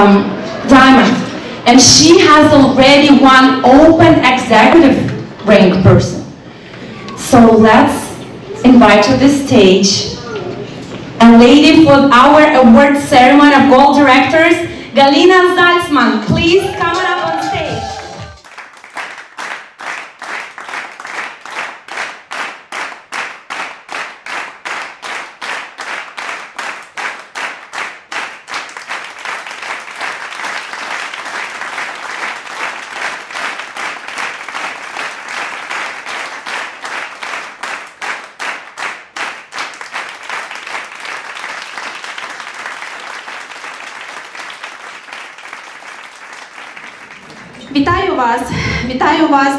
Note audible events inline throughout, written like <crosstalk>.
um, diamond. And she has already one open executive rank person. So let's invite to the stage a lady for our award ceremony of gold directors, Galina Zaltzman. Please come on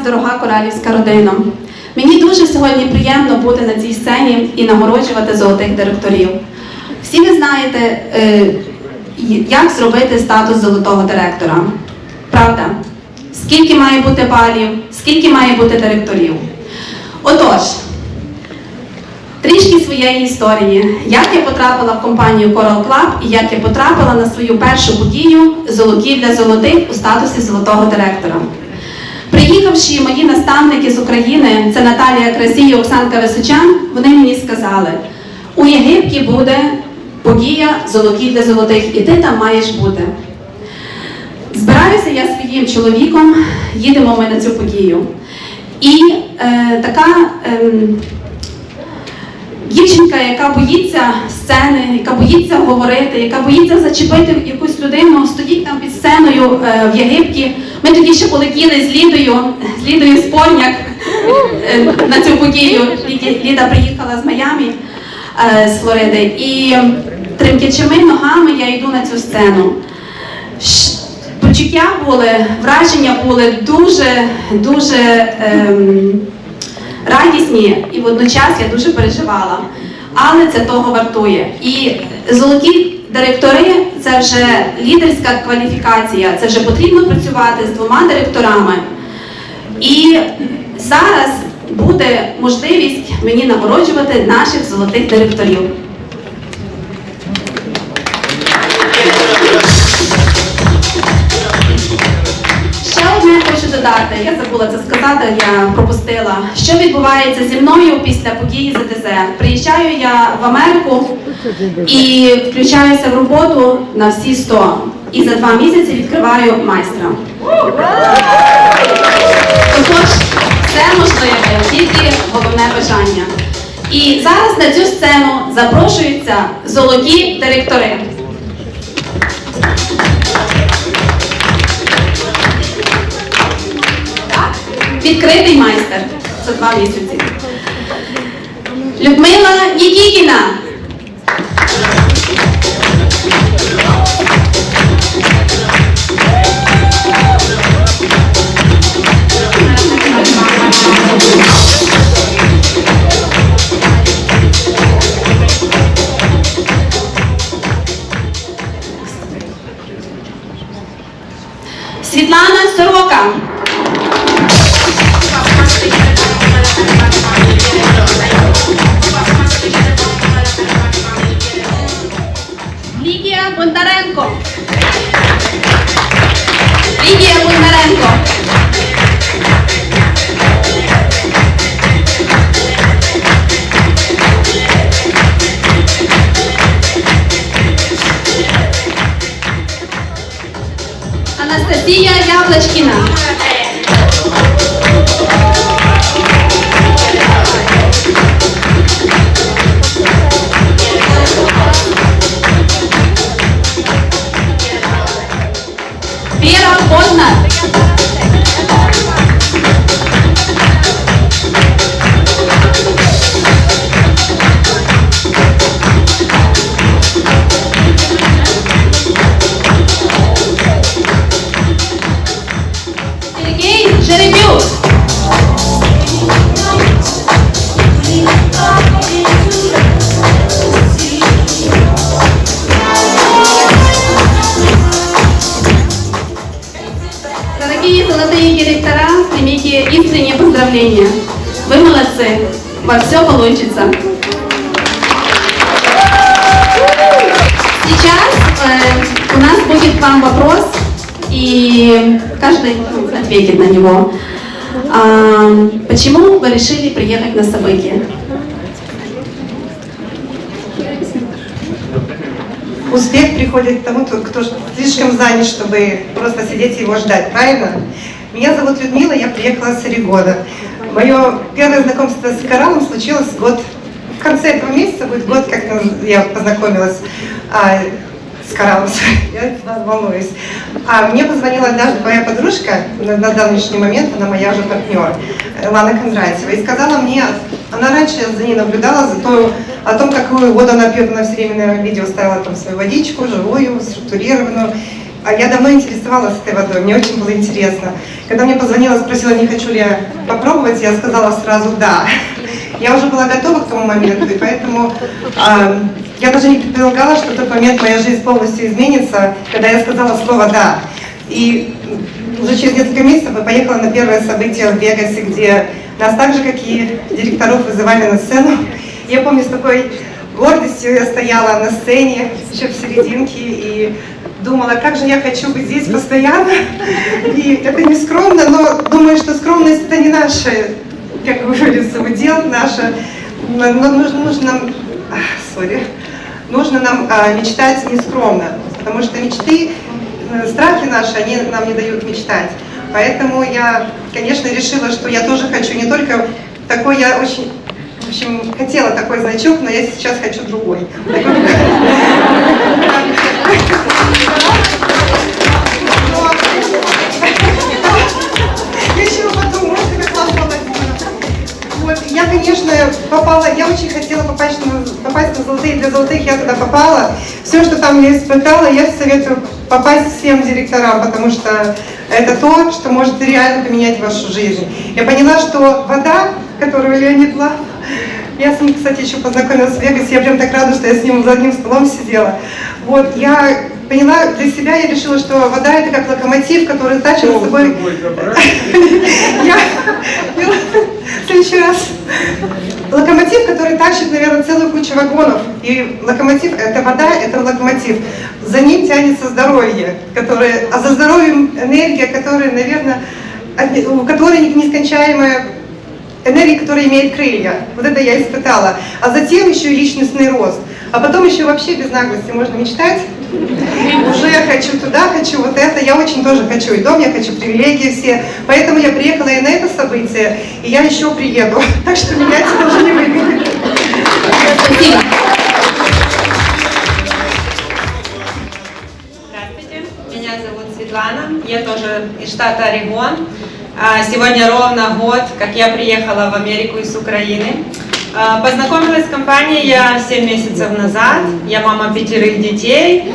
дорога коралівська родина. Мені дуже сьогодні приємно бути на цій сцені і нагороджувати золотих директорів. Всі ви знаєте, е, як зробити статус золотого директора. Правда? Скільки має бути балів, скільки має бути директорів. Отож, Трішки своєї історії, як я потрапила в компанію Coral Club і як я потрапила на свою першу подію Золоті для золотих у статусі золотого директора. Приїхавши мої наставники з України, це Наталія Красій і Оксанка Височан, вони мені сказали: у Єгипті буде подія Золоті для золотих, і ти там маєш бути. Збираюся я своїм чоловіком, їдемо ми на цю подію. І е, така. ем, Дівчинка, яка боїться сцени, яка боїться говорити, яка боїться зачепити якусь людину, стоїть там під сценою е, в Єгипті. Ми тоді ще полетіли з Лідою, з Лідою Спорняк е, на цю подію. Ліда приїхала з Майамі, е, з Флориди. І тремтячими ногами я йду на цю сцену. Почуття були, враження були дуже, дуже. ем, радісні і водночас я дуже переживала. Але це того вартує. І золоті директори це вже лідерська кваліфікація, це вже потрібно працювати з двома директорами. І зараз буде можливість мені нагороджувати наших золотих директорів. Додати, я забула це сказати, я пропустила. Що відбувається зі мною після події ЗТЗ? Приїжджаю я в Америку і включаюся в роботу на всі 100. І за два місяці відкриваю майстра. Отож, все можливе, тільки головне бажання. І зараз на цю сцену запрошуються золоті директори. Відкритий майстер за два місяці. Людмила Нікітіна. Світлана Сорока. Лідія Бондаренко. Лідія Бондаренко. Анастасія Яблочкіна. Все получится. Сейчас э, у нас будет к вам вопрос, и каждый ответит на него. А, почему вы решили приехать на событие? Успех приходит к тому, кто слишком занят, чтобы просто сидеть и его ждать, правильно? Меня зовут Людмила, я приехала с Орегона. Мое первое знакомство с кораллом случилось год, в конце этого месяца будет год, как я познакомилась а, с кораллом, <laughs> я волнуюсь. А мне позвонила однажды моя подружка, на, на данный момент она моя уже партнер, Лана Кондратьева, и сказала мне, она раньше за ней наблюдала за то, о том, какую воду она пьет, она все время на видео ставила там свою водичку, живую, структурированную. А я давно интересовалась этой водой, мне очень было интересно. Когда мне позвонила, спросила, не хочу ли я попробовать, я сказала сразу «да». Я уже была готова к тому моменту, и поэтому а, я даже не предполагала, что в тот момент моя жизнь полностью изменится, когда я сказала слово «да». И уже через несколько месяцев я поехала на первое событие в Вегасе, где нас так же, как и директоров, вызывали на сцену. Я помню, с такой гордостью я стояла на сцене, еще в серединке, и думала, как же я хочу быть здесь постоянно. И это не скромно, но думаю, что скромность это не наша, как говорится, удел наша. Но нужно, нужно нам, сори, нужно нам а, мечтать нескромно, потому что мечты, э, страхи наши, они нам не дают мечтать. Поэтому я, конечно, решила, что я тоже хочу не только такой, я очень в общем, хотела такой значок, но я сейчас хочу другой. Я конечно, попала, я очень хотела попасть на, попасть на золотые, для золотых я туда попала. Все, что там я испытала, я советую попасть всем директорам, потому что это то, что может реально поменять вашу жизнь. Я поняла, что вода, которую Леонид Лав я с ним, кстати, еще познакомилась в Вегасе, я прям так рада, что я с ним за одним столом сидела. Вот, я поняла для себя, я решила, что вода это как локомотив, который тащит с собой... <laughs> Я... В следующий раз. Локомотив, который тащит, наверное, целую кучу вагонов. И локомотив, это вода, это локомотив. За ним тянется здоровье, которое, а за здоровьем энергия, которая, наверное, у которой нескончаемая энергия, которая имеет крылья. Вот это я испытала. А затем еще и личностный рост. А потом еще вообще без наглости можно мечтать. Уже я хочу туда, хочу вот это. Я очень тоже хочу и дом, я хочу привилегии все. Поэтому я приехала и на это событие, и я еще приеду. <laughs> Так что меня это тоже не. Здравствуйте, меня зовут Светлана, я тоже из штата Орегон. А, Сегодня ровно год, как я приехала в Америку из Украины. А, Познакомилась с компанией я 7 месяцев назад. Я мама пятерых детей.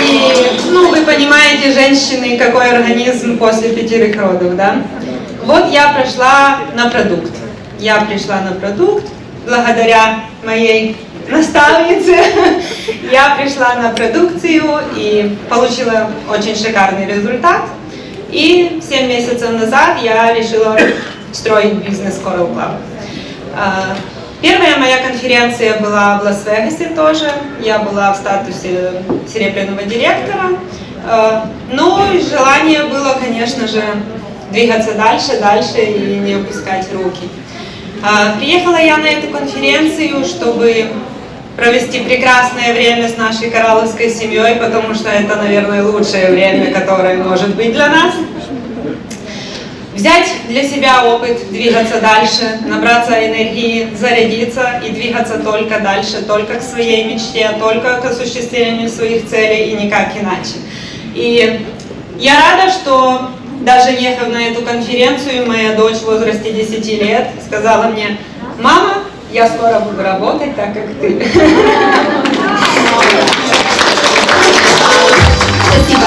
И, и, ну, вы понимаете, женщины, какой организм после пятерых родов, да? Вот я пришла на продукт. Я пришла на продукт благодаря моей наставнице. <laughs> Я пришла на продукцию и получила очень шикарный результат. И 7 месяцев назад я решила строить бизнес Coral Club. А, Первая моя конференция была в Лас-Вегасе тоже. Я была в статусе серебряного директора. А, Ну, желание было, конечно же, двигаться дальше, дальше и не опускать руки. А, Приехала я на эту конференцию, чтобы провести прекрасное время с нашей коралловской семьей, потому что это, наверное, лучшее время, которое может быть для нас. Взять для себя опыт, двигаться дальше, набраться энергии, зарядиться и двигаться только дальше, только к своей мечте, только к осуществлению своих целей и никак иначе. И я рада, что даже ехав на эту конференцию, моя дочь в возрасте 10 лет сказала мне, мама, я скоро буду работать так, как ты. Спасибо.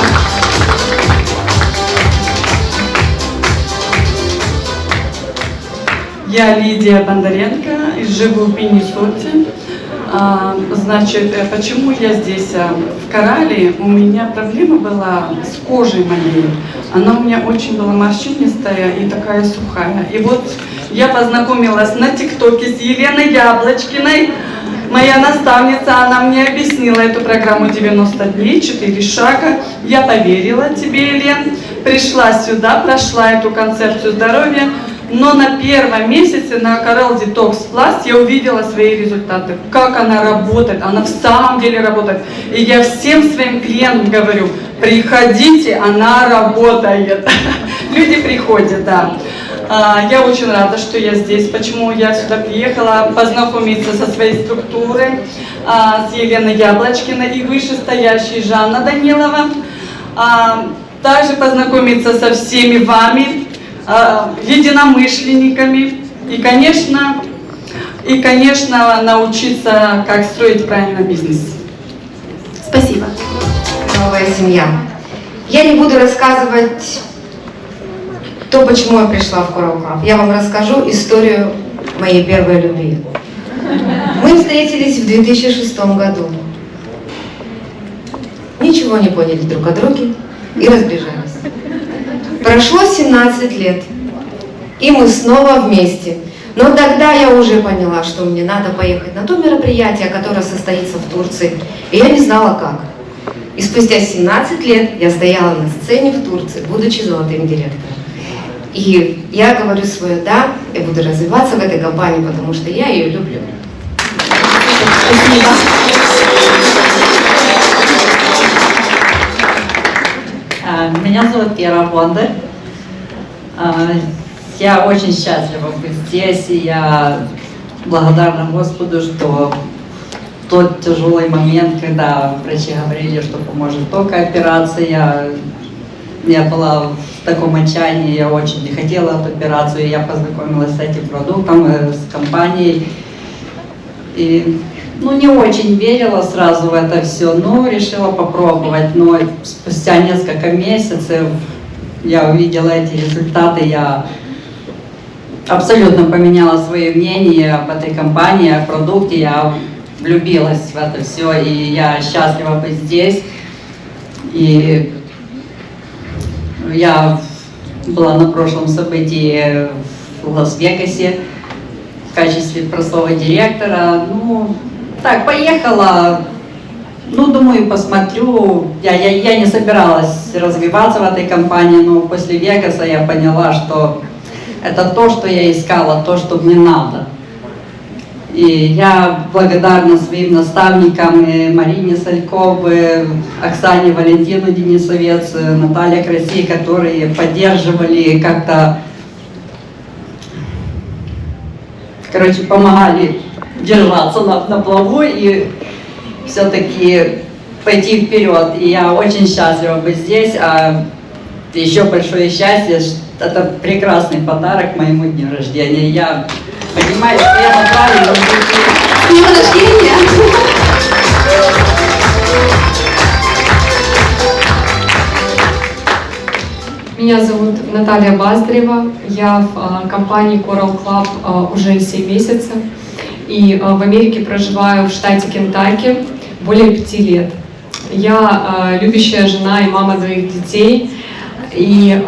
Я Лидия Бондаренко, и живу в Миннесоте. А, Значит, э, почему я здесь? А, В Корале у меня проблема была с кожей моей. Она у меня очень была морщинистая и такая сухая. И вот я познакомилась на ТикТоке с Еленой Яблочкиной. Моя наставница, она мне объяснила эту программу 90 дней, 4 шага. Я поверила тебе, Елен, пришла сюда, прошла эту концепцию здоровья, но на первом месяце на Coral Detox Plus я увидела свои результаты. Как она работает, она в самом деле работает. И я всем своим клиентам говорю, приходите, она работает. <laughs> Люди приходят, да. А, Я очень рада, что я здесь. Почему я сюда приехала? Познакомиться со своей структурой, а, с Еленой Яблочкиной и вышестоящей Жанна Данилова. А, Также познакомиться со всеми вами, единомышленниками. И, конечно, и, конечно, научиться, как строить правильно бизнес. Спасибо. новая семья. Я не буду рассказывать то, почему я пришла в Club. Я вам расскажу историю моей первой любви. Мы встретились в 2006 году. Ничего не поняли друг о друге и разбежались. Прошло 17 лет, и мы снова вместе. Но тогда я уже поняла, что мне надо поехать на то мероприятие, которое состоится в Турции, и я не знала как. И спустя 17 лет я стояла на сцене в Турции, будучи золотым директором. И я говорю свое «да», я буду развиваться в этой компании, потому что я ее люблю. Спасибо. А, Меня зовут Кира Бондарь. А, Я очень счастлива быть здесь, и я благодарна Господу, что в тот тяжелый момент, когда врачи говорили, что поможет только операция, я, я была в таком отчаянии, я очень не хотела эту операцию, и я познакомилась с этим продуктом, э, с компанией. И ну, не очень верила сразу в это все, но решила попробовать. Но спустя несколько месяцев я увидела эти результаты, я абсолютно поменяла свое мнение об этой компании, о продукте, я влюбилась в это все, и я счастлива быть здесь. И я была на прошлом событии в Лас-Вегасе в качестве простого директора. Ну, так, поехала. Ну, думаю, посмотрю. Я, я, я не собиралась развиваться в этой компании, но после Вегаса я поняла, что это то, что я искала, то, что мне надо. И я благодарна своим наставникам Марине Сальковой, Оксане Валентину Денисовец, Наталье Красей, которые поддерживали как-то, короче, помогали держаться на, на плаву и все-таки пойти вперед. И я очень счастлива быть здесь. А еще большое счастье, это прекрасный подарок моему дню рождения. Я понимаю, что я на правильном пути. С днем рождения! Меня зовут Наталья Баздарева. Я в а, компании Coral Club а, уже 7 месяцев. И а, в Америке проживаю в штате Кентаки более 5 лет. Я любящая жена и мама двоих детей. И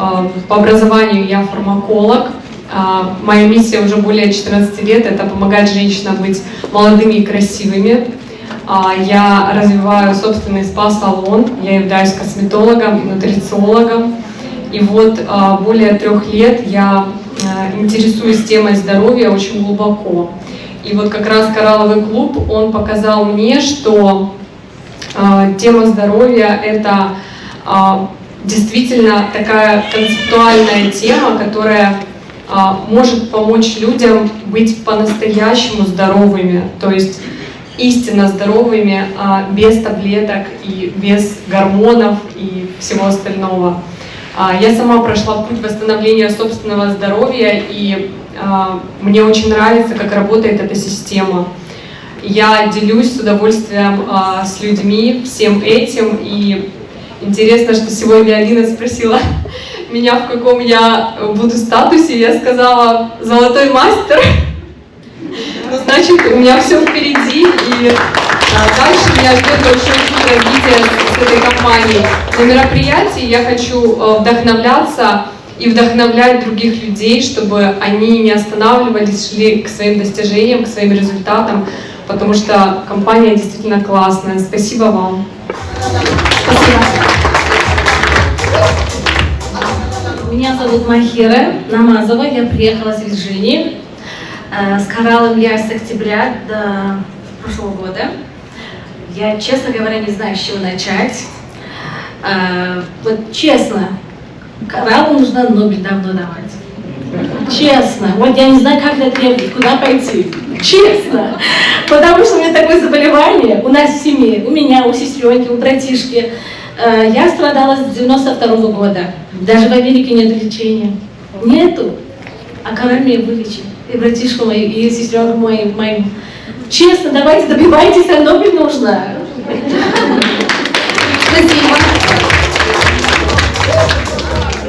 по образованию я фармаколог. А, Моя миссия уже более 14 лет – это помогать женщинам быть молодыми и красивыми. А, Я развиваю собственный спа-салон, я являюсь косметологом и нутрициологом. И вот а, более трех лет я интересуюсь темой здоровья очень глубоко. И вот как раз коралловый клуб, он показал мне, что тема здоровья это действительно такая концептуальная тема, которая может помочь людям быть по-настоящему здоровыми, то есть истинно здоровыми, а, без таблеток и без гормонов и всего остального. А, Я сама прошла путь восстановления собственного здоровья, и а, мне очень нравится, как работает эта система. Я делюсь с удовольствием а, с людьми всем этим, и интересно, что сегодня Алина спросила меня, в каком я буду статусе, я сказала «золотой мастер», ну, значит, у меня все впереди, и а, дальше меня ждет большое путь развития с этой компанией. На мероприятии я хочу э, вдохновляться и вдохновлять других людей, чтобы они не останавливались, шли к своим достижениям, к своим результатам, потому что компания действительно классная. Спасибо вам. Спасибо. Меня зовут Махира Намазова, я приехала с Вирджинии. Э, С кораллом я с октября до прошлого года. Я, честно говоря, не знаю, с чего начать. Э, Вот честно, кораллу нужно Нобель давно давать. Честно. Вот я не знаю, как это требовать, куда пойти. Честно. Потому что у меня такое заболевание у нас в семье, у меня, у сестренки, у братишки. Э, Я страдала с 92 года. Даже в Америке нет лечения. Нету. А меня вылечит. И братишку мою, и сестренку мою, мою. Честно, давайте добивайтесь, а Нобель нужно. Спасибо.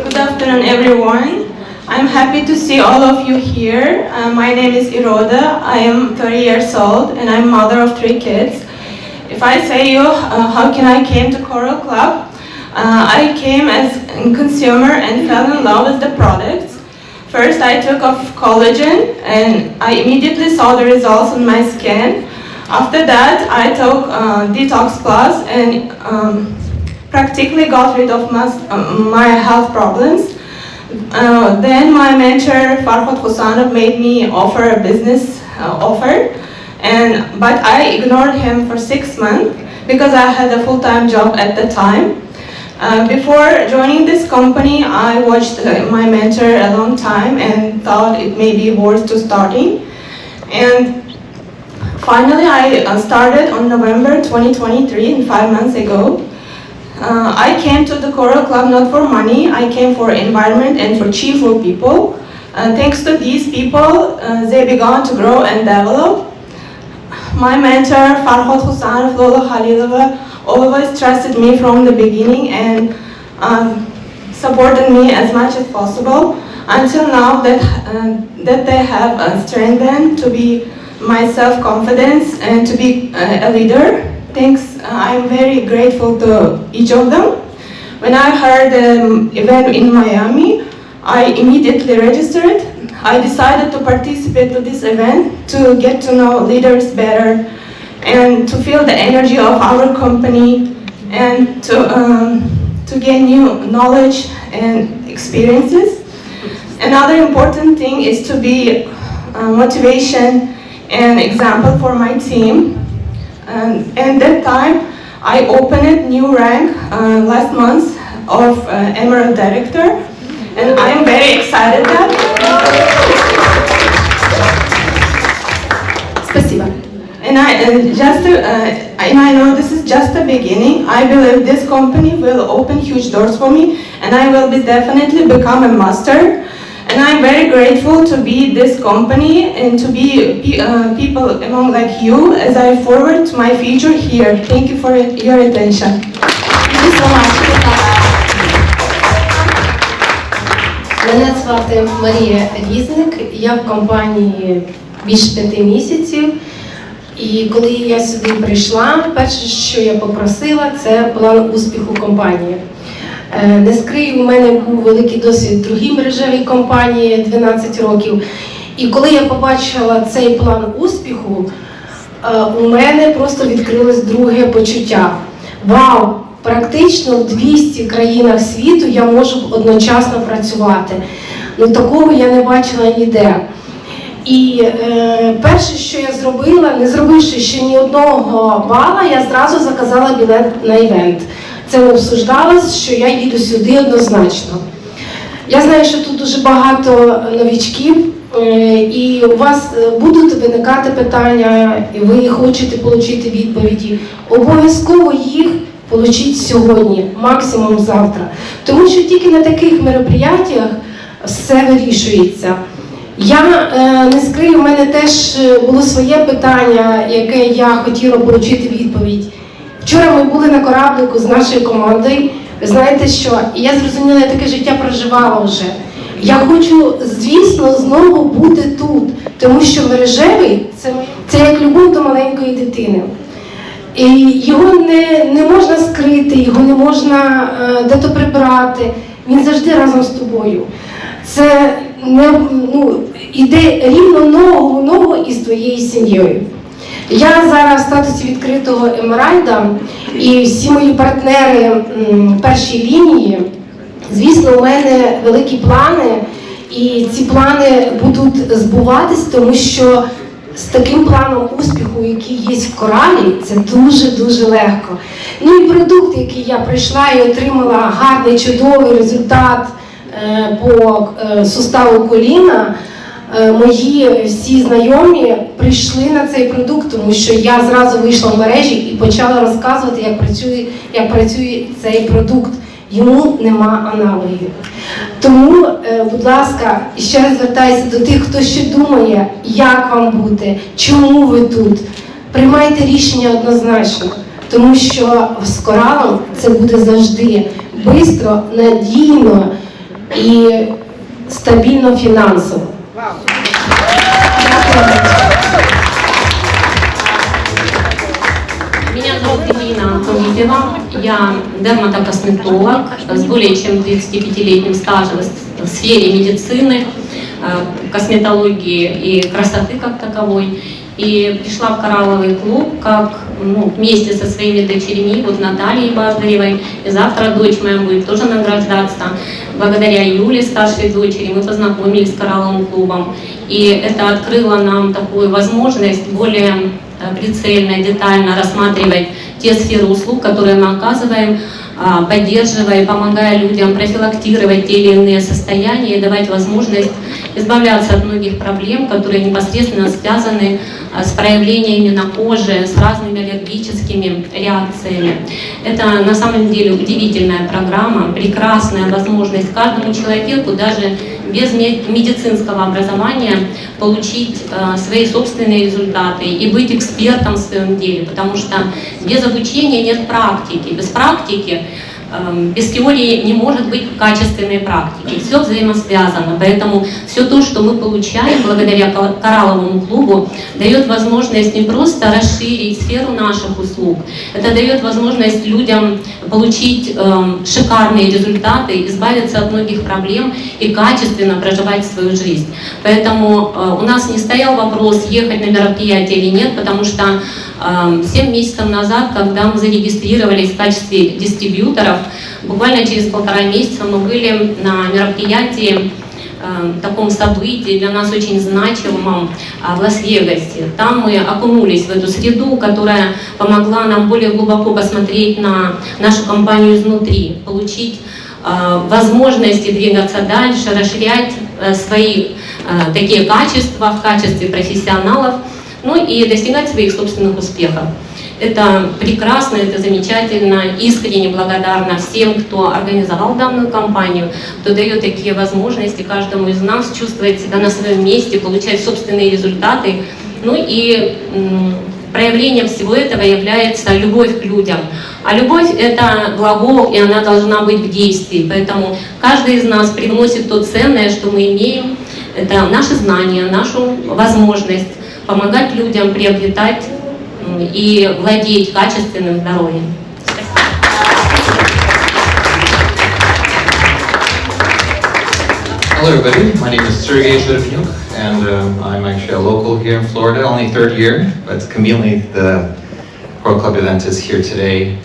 Good afternoon, everyone. I'm happy to see all of you here. Uh, my name is Iroda. I am 30 years old and I'm mother of three kids. If I say you, uh, how can I came to Coral Club? Uh, I came as a consumer and fell in love with the products. First, I took off collagen and I immediately saw the results on my skin. After that, I took uh, Detox Plus and um, practically got rid of my, uh, my health problems. Uh, then my mentor Farhad Husanov made me offer a business uh, offer, and but I ignored him for six months because I had a full-time job at the time. Uh, before joining this company, I watched uh, my mentor a long time and thought it may be worth to starting. And finally, I uh, started on November 2023, five months ago. Uh, I came to the Coral Club not for money, I came for environment and for cheerful people. Uh, thanks to these people, they began to grow and develop. My mentor, Farhad Hussain Lola Khalilova, always trusted me from the beginning and um, supported me as much as possible until now that, uh, that they have uh, strengthened to be my self-confidence and to be uh, a leader. Thanks, uh, I'm very grateful to each of them. When I heard the um, event in Miami, I immediately registered. I decided to participate to this event to get to know leaders better and to feel the energy of our company and to, um, to gain new knowledge and experiences. Another important thing is to be uh, motivation and example for my team. And, and that time, I opened new rank uh, last month of uh, Emerald Director, and I am very excited that. Спасибо. And I and just to, uh, and I know this is just the beginning. I believe this company will open huge doors for me, and I will be definitely become a master. And I'm very grateful to be this company and to be pe- uh, people among like you as I forward to my future here. Thank you for your attention. Thank you so much. Мене звати Марія Різник, я в компанії більше п'яти місяців. І коли я сюди прийшла, перше, що я попросила, це план успіху компанії. Е, Не скрию, у мене був великий досвід в другій мережевій компанії 12 років. І коли я побачила цей план успіху, е, у мене просто відкрилось друге почуття. Вау! Практично в 200 країнах світу я можу одночасно працювати. Ну такого я не бачила ніде. І е, перше, що я зробила, не зробивши ще ні одного бала, я зразу заказала білет на івент. Це не обсуждалось, що я їду сюди однозначно. Я знаю, що тут дуже багато новічків, е, і у вас е, будуть виникати питання, і ви хочете отримати відповіді. Обов'язково їх получіть сьогодні, максимум завтра. Тому що тільки на таких мероприятиях все вирішується. Я е, не скрию, у мене теж е, було своє питання, яке я хотіла отримати відповідь. Вчора ми були на кораблику з нашою командою. Ви знаєте що? Я зрозуміла, я таке життя проживала вже. Я хочу, звісно, знову бути тут, тому що мережевий це, це як любов до маленької дитини. І його не, не можна скрити, його не можна е, де-то прибрати. Він завжди разом з тобою. Це не ну, іде рівно ногу ногу із твоєю сім'єю. Я зараз в статусі відкритого Емеральда і всі мої партнери м, першій лінії. Звісно, у мене великі плани, і ці плани будуть збуватись, тому що з таким планом успіху, який є в коралі, це дуже дуже легко. Ну і продукт, який я прийшла і отримала гарний, чудовий результат е, по е, суставу коліна. Е, Мої всі знайомі прийшли на цей продукт, тому що я зразу вийшла в мережі і почала розказувати, як працює, як працює цей продукт. Йому нема аналогів. Тому, е, будь ласка, ще раз звертаюся до тих, хто ще думає, як вам бути, чому ви тут. Приймайте рішення однозначно, тому що з коралом це буде завжди швидко, надійно і стабільно фінансово. Меня Антонитина, я дерматокосметолог с более чем 35-летним стажем в сфере медицины, э, косметологии и красоты как таковой. И пришла в коралловый клуб как ну, вместе со своими дочерьми, вот Натальей Баздаревой, и завтра дочь моя будет тоже награждаться. Благодаря Юле, старшей дочери, мы познакомились с коралловым клубом. И это открыло нам такую возможность более э, прицельно, детально рассматривать те сферы услуг, которые мы оказываем, а, поддерживая, помогая людям профилактировать те или иные состояния и давать возможность избавляться от многих проблем, которые непосредственно связаны а, с проявлениями на коже, с разными аллергическими реакциями. Это на самом деле удивительная программа, прекрасная возможность каждому человеку, даже без ме- медицинского образования, получить э, свои собственные результаты и быть экспертом в своем деле, потому что без обучения нет практики, без практики без теории не может быть качественной практики. Все взаимосвязано. Поэтому все то, что мы получаем благодаря ко- коралловому клубу, дает возможность не просто расширить сферу наших услуг, это дает возможность людям получить шикарные результаты, избавиться от многих проблем и качественно проживать свою жизнь. Поэтому э, у нас не стоял вопрос, ехать на мероприятие или нет, потому что 7 месяцев назад, когда мы зарегистрировались в качестве дистрибьюторов, буквально через полтора месяца мы были на мероприятии таком событии, для нас очень значимом а, в Лас-Вегасе. Там мы окунулись в эту среду, которая помогла нам более глубоко посмотреть на нашу компанию изнутри, получить э, возможности двигаться дальше, расширять э, свои э, такие качества в качестве профессионалов, ну и достигать своих собственных успехов. Это прекрасно, это замечательно, искренне благодарна всем, кто организовал данную кампанию, кто дает такие возможности каждому из нас чувствовать себя на своем месте, получать собственные результаты. Ну и проявлением всего этого является любовь к людям. А любовь – это глагол, и она должна быть в действии. Поэтому каждый из нас привносит то ценное, что мы имеем. Это наши знания, нашу возможность помогать людям приобретать м, и владеть качественным здоровьем. Hello, everybody. My name is Sergei Zhirvnyuk, and um, I'm actually a local here in Florida, only third year, but conveniently the Coral Club event is here today.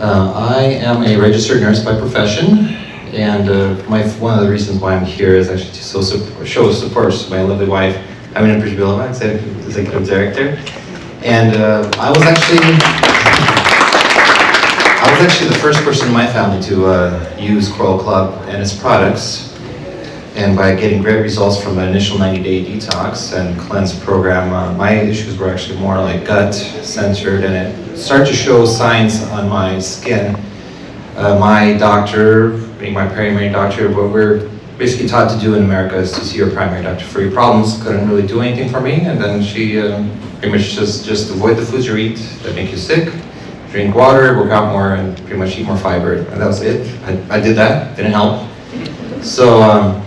Uh, I am a registered nurse by profession, and uh, my, one of the reasons why I'm here is actually to so, sup- show support to my lovely wife, Amina Prishbilova, executive, executive director. And uh, I was actually I was actually the first person in my family to uh, use Coral Club and its products. And by getting great results from an initial 90-day detox and cleanse program, uh, my issues were actually more like gut-centered, and it started to show signs on my skin. Uh, my doctor, being my primary doctor, what we're basically taught to do in America is to see your primary doctor for your problems. Couldn't really do anything for me, and then she um, pretty much just just avoid the foods you eat that make you sick, drink water, work out more, and pretty much eat more fiber, and that was it. I, I did that, didn't help. So um,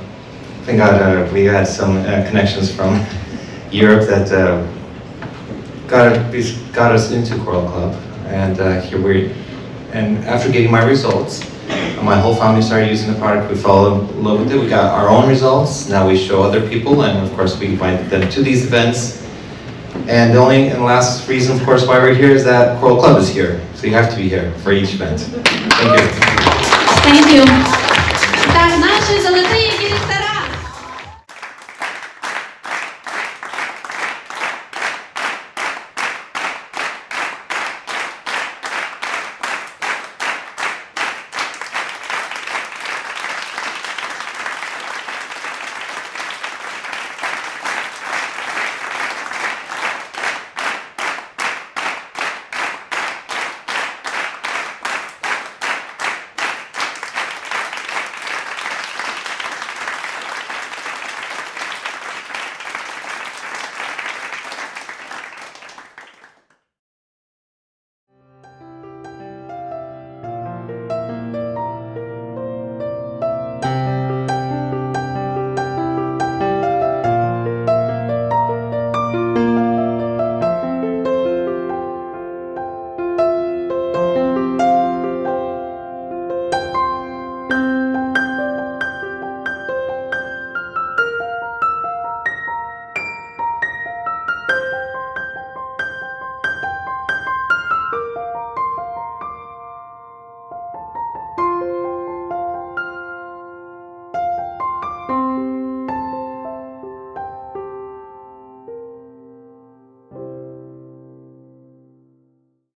thank God uh, we had some uh, connections from <laughs> Europe that uh, got, got us into Coral Club, and uh, here we. And after getting my results, my whole family started using the product. We fell in love with it. We got our own results. Now we show other people, and of course we invite them to these events. And the only and last reason, of course, why we're here is that Coral Club is here. So you have to be here for each event. Thank you. Thank you. Так, наші золоті директора